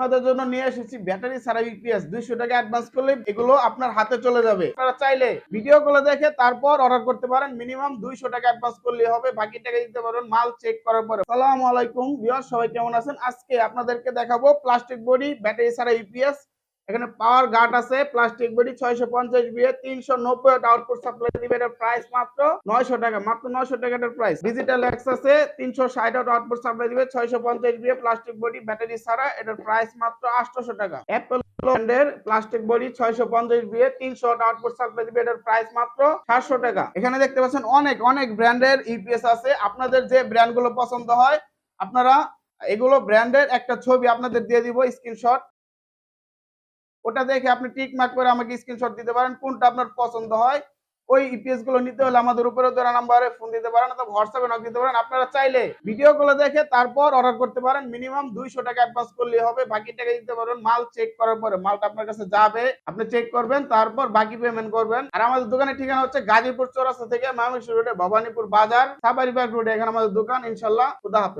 আপনাদের জন্য নিয়ে এসেছি ব্যাটারি ছাড়া ইউপিএস দুইশো টাকা অ্যাডভান্স করলে এগুলো আপনার হাতে চলে যাবে। আপনারা চাইলে ভিডিও গুলো দেখে তারপর অর্ডার করতে পারেন। মিনিমাম দুইশো টাকা অ্যাডভান্স করলে হবে। বাকি টাকা দিতে পারেন মাল চেক করার পরে। সালাম আলাইকুম বিহার সবাই কেমন আছেন? আজকে আপনাদেরকে দেখাবো প্লাস্টিক বডি ব্যাটারি ছাড়া ইউপিএস এখানে পাওয়ার গার্ড আছে, প্লাস্টিক বডি ছয়শো পঞ্চাশ বিয়ে তিনশো নব্বই আউটপুট সাপ্লাই দিবে এটার প্রাইস মাত্র নয়শো টাকা, মাত্র নয়শো টাকাটার প্রাইস। ডিজিটাল এক্স আছে তিনশো ষাট আউটপুট সাপ্লাই দিবে, ছয়শো পঞ্চাশ বিয়ে প্লাস্টিক বডি, ব্যাটারি ছাড়া এটার প্রাইস মাত্র আটশোশো টাকা। অ্যাপল ব্র্যান্ডের প্লাস্টিক বডি ছয়শো পঞ্চাশ বিয়ে তিনশো আউটপুট সাপ্লাই দিবে এটার প্রাইস মাত্র সাতশো টাকা। এখানে দেখতে পাচ্ছেন অনেক অনেক ব্র্যান্ডের ইপিএস আছে। আপনাদের যে ব্র্যান্ডগুলো পছন্দ হয়, আপনারা এগুলো ব্র্যান্ডের একটা ছবি আপনাদের দিয়ে দিব, স্ক্রিনশট। ওটা দেখে আপনি টিক মার্ক করে আমাকে স্ক্রিনশট দিতে পারেন, কোনটা আপনার পছন্দ হয়। ওই ইপিএসগুলো নিতে হলে আমাদের উপরে দেওয়া নাম্বারে ফোন দিতে পারেন অথবা হোয়াটসঅ্যাপে নক দিতে পারেন। আপনারা চাইলে ভিডিও গুলো দেখে তারপর অর্ডার করতে পারেন। মিনিমাম দুইশো টাকা অ্যাডভান্স করলে হবে। বাকি টাকা দিতে পারবেন। মাল চেক করার পরে মালটা আপনার কাছে যাবে। আপনি চেক করবেন, তারপর বাকি পেমেন্ট করবেন। আর আমাদের দোকানের ঠিকানা হচ্ছে গাজীপুর চৌরাস্তা থেকে মামির রোডে ভবানীপুর বাজার সাবারিবাগ রোডে এখানে আমাদের দোকান। ইনশাল্লাহ খুদা হাফেজ।